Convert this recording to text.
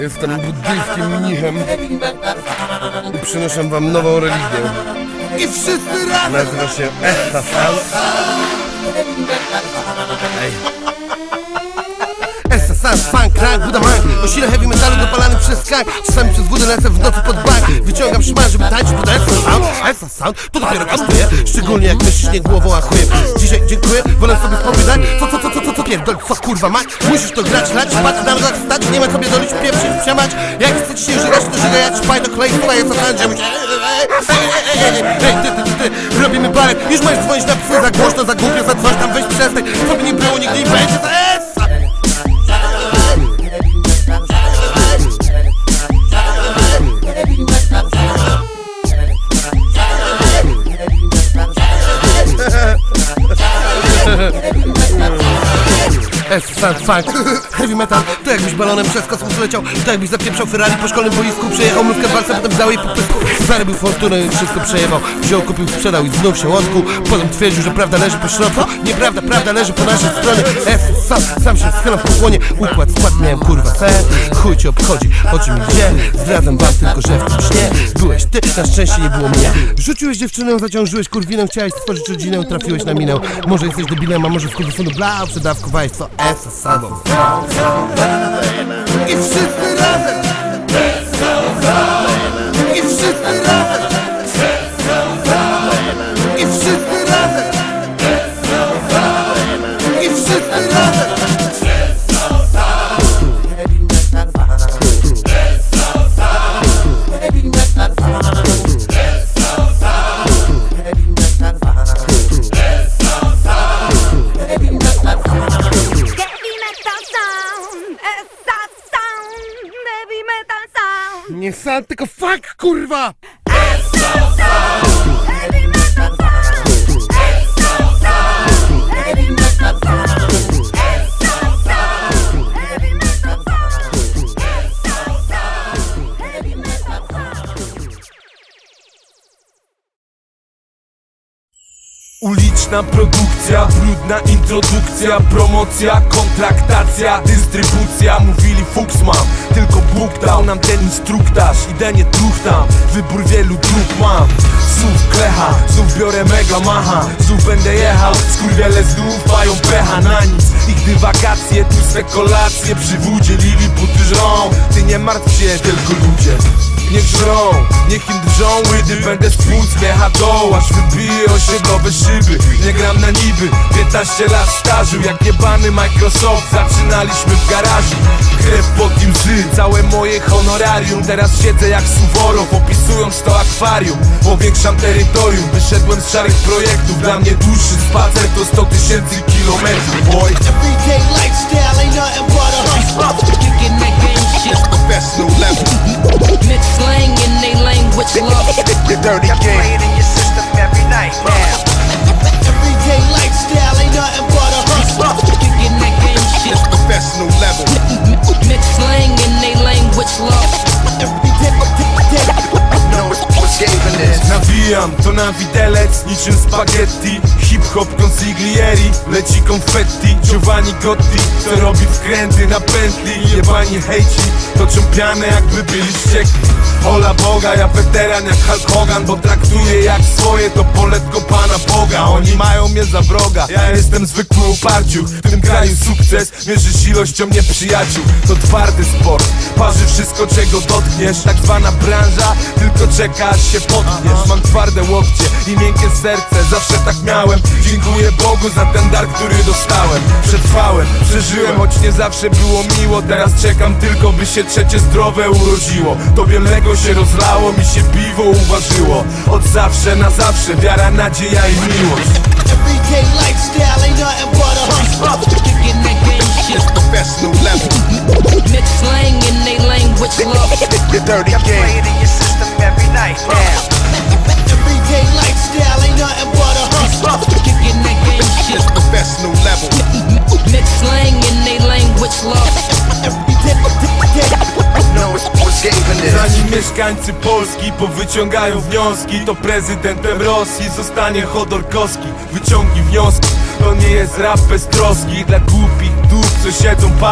Jestem buddyjskim mnichem i przynoszę wam nową religię. I wszyscy razem! Nazywa się Essa Essa, sam, funk, rank, Buda man O sile heavy metalu dopalany przez skank Czasami przez wódę lecę w nocy pod bank. Wyciągam szmal, żeby tańczyć pod Essa sound, to dopiero kosztuje Szczególnie jak myślisz nie głową, a chujem. Dzisiaj dziękuję, wolę sobie co, co, co, co, pierdol, co kurwa mać Musisz to grać, lać, patrz na nogach stać Nie ma co biedolić, pieprzyć, przemać. Jak chcecie się żygać, to żygać Paj do ty, ty, ty, robimy balet Już możesz dzwonić na psy, za głośno, za głupio, za coś tam Weź przestań, co by nie było, nigdy nie będzie Essa! Essa, funk, heavy metal To jakbyś balonem przez kosmos leciał. To jakbyś zapieprzał Ferrari po szkolnym boisku. Przejechał mrówkę w walce, potem dał jej po pysku Zarobił fortunę i wszystko przejebał. Wziął, kupił, sprzedał i znów się odkuł Potem twierdził, że prawda leży po środku. Nieprawda, prawda leży po naszej stronie. Essa, sam, sam się w pokłonie Układ, skład miałem kurwa sen Chuj cię obchodzi, o czym gdzie Zdradzam wam tylko, że w tym Byłeś ty, na szczęście nie było mnie. Rzuciłeś dziewczynę, zaciążyłeś kurwinę Chciałeś stworzyć rodzinę, trafiłeś na minę. Może jesteś debilem, a może w kurwisunu bla Przedawkowałeś co Essa, sobą. I wszyscy razem Nie sam, tylko fuck, kurwa! Uliczna produkcja, brudna introdukcja Promocja, kontraktacja, dystrybucja. Mówili fuks mam, tylko Bóg dał nam ten instruktaż Idę nie truchtam, wybór wielu dróg mam. Znów klecha, znów biorę mega macha. Znów będę jechał, skurwiele znów mają pecha na nic. I gdy wakacje, tłuste kolacje Przy wódzie lili buty żrą. Ty nie martw się, tylko ludzie Niech żrą, niech im drżą łydy Będę z płuc miecha doł, aż wybiję osiedlowe szyby. Nie gram na niby, 15 lat stażu Jak jebany Microsoft, zaczynaliśmy w garażu. Krew pod nim łzy, całe moje honorarium. Teraz siedzę jak Suworow, opisując to akwarium. Powiększam terytorium, wyszedłem z szarych projektów. Dla mnie dłuższy spacer to 100 tysięcy kilometrów, boy. Everyday lifestyle ain't nothing Nawijam to na widelec niczym spaghetti. Hip-hop consiglieri, leci konfetti. Giovanni Gotti, co robi wkręty na pętli. Jebani hejci, toczą pianę jakby byli wściekli. Ola Boga, ja weteran jak Hulk Hogan Bo traktuję jak swoje. To poletko Pana Boga za wroga, ja jestem zwykły uparciu W tym kraju sukces mierzysz ilością nieprzyjaciół. To twardy sport, parzy wszystko czego dotkniesz. Tak zwana branża, tylko czeka aż się potkniesz Mam twarde łokcie i miękkie serce, zawsze tak miałem. Dziękuję Bogu za ten dar, który dostałem. Przetrwałem, przeżyłem, choć nie zawsze było miło. Teraz czekam tylko, by się trzecie zdrowe urodziło. Tobie mleko się rozlało, mi się piwo uważyło. Od zawsze na zawsze, wiara, nadzieja i miłość everyday lifestyle ain't nothing but a hustle. Kicking that game shit. Professional level. Mix slang in they language, love. The dirty Play game. it in your system every night now. Mieszkańcy Polski powyciągają wnioski. To prezydentem Rosji zostanie Chodorkowski Wyciągi wnioski. To nie jest rap bez troski. Dla głupich, co siedzą palą